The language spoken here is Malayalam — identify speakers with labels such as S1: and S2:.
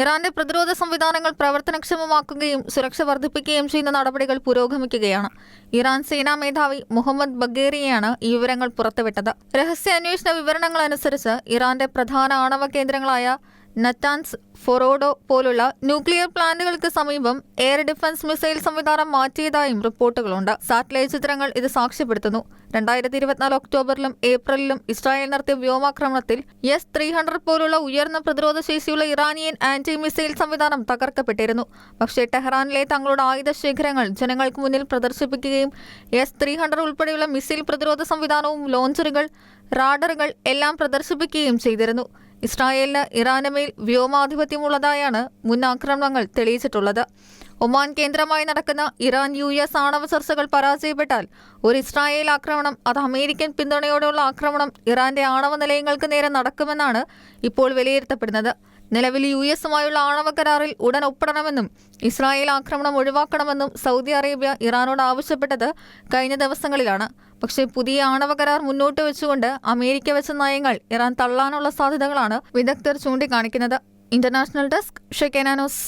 S1: ഇറാന്റെ പ്രതിരോധ സംവിധാനങ്ങൾ പ്രവർത്തനക്ഷമമാക്കുകയും സുരക്ഷ വർദ്ധിപ്പിക്കുകയും ചെയ്യുന്ന നടപടികൾ പുരോഗമിക്കുകയാണ്. ഇറാൻ സേനാ മേധാവി മുഹമ്മദ് ബഗേറിയാണ് ഈ വിവരങ്ങൾ പുറത്തുവിട്ടത്. രഹസ്യ അന്വേഷണ വിവരണങ്ങൾ അനുസരിച്ച് ഇറാന്റെ പ്രധാന ആണവ കേന്ദ്രങ്ങളായ നറ്റാൻസ് ഫൊറോഡോ പോലുള്ള ന്യൂക്ലിയർ പ്ലാന്റുകൾക്ക് സമീപം എയർ ഡിഫൻസ് മിസൈൽ സംവിധാനം മാറ്റിയതായും റിപ്പോർട്ടുകളുണ്ട്. സാറ്റലൈറ്റ് ചിത്രങ്ങൾ ഇത് സാക്ഷ്യപ്പെടുത്തുന്നു. രണ്ടായിരത്തി ഇരുപത്തിനാല് ഒക്ടോബറിലും ഏപ്രിലിലും ഇസ്രായേൽ നടത്തിയ വ്യോമാക്രമണത്തിൽ എസ് ത്രീ ഹൺഡ്രഡ് പോലുള്ള ഉയർന്ന പ്രതിരോധ ശേഷിയുള്ള ഇറാനിയൻ ആന്റി മിസൈൽ സംവിധാനം തകർക്കപ്പെട്ടിരുന്നു. പക്ഷേ ടെഹ്റാനിലെ തങ്ങളുടെ ആയുധ ശേഖരങ്ങൾ ജനങ്ങൾക്ക് മുന്നിൽ പ്രദർശിപ്പിക്കുകയും എസ് ത്രീ ഹൺഡ്രഡ് ഉൾപ്പെടെയുള്ള മിസൈൽ പ്രതിരോധ സംവിധാനവും ലോഞ്ചറുകൾ റാഡറുകൾ എല്ലാം പ്രദർശിപ്പിക്കുകയും ചെയ്തിരുന്നു. ഇസ്രായേലിന് ഇറാനുമേൽ വ്യോമാധിപത്യമുള്ളതായാണ് മുൻ ആക്രമണങ്ങൾ തെളിയിച്ചിട്ടുള്ളത്. ഒമാൻ കേന്ദ്രമായി നടക്കുന്ന ഇറാൻ യു എസ് ആണവ ചർച്ചകൾ പരാജയപ്പെട്ടാൽ ഒരു ഇസ്രായേൽ ആക്രമണം അത് അമേരിക്കൻ പിന്തുണയോടെയുള്ള ആക്രമണം ഇറാന്റെ ആണവ നിലയങ്ങൾക്ക് നേരെ നടക്കുമെന്നാണ് ഇപ്പോൾ വിലയിരുത്തപ്പെടുന്നത്. നിലവിൽ യു എസുമായുള്ള ആണവ കരാറിൽ ഉടൻ ഒപ്പിടണമെന്നും ഇസ്രായേൽ ആക്രമണം ഒഴിവാക്കണമെന്നും സൗദി അറേബ്യ ഇറാനോട് ആവശ്യപ്പെട്ടത് കഴിഞ്ഞ ദിവസങ്ങളിലാണ്. പക്ഷേ പുതിയ ആണവ കരാർ മുന്നോട്ട് വെച്ചുകൊണ്ട് അമേരിക്ക വെച്ച നയങ്ങൾ ഇറാൻ തള്ളാനുള്ള സാധ്യതകളാണ് വിദഗ്ധർ ചൂണ്ടിക്കാണിക്കുന്നത്. International desk ഷെക്കേനാനോസ്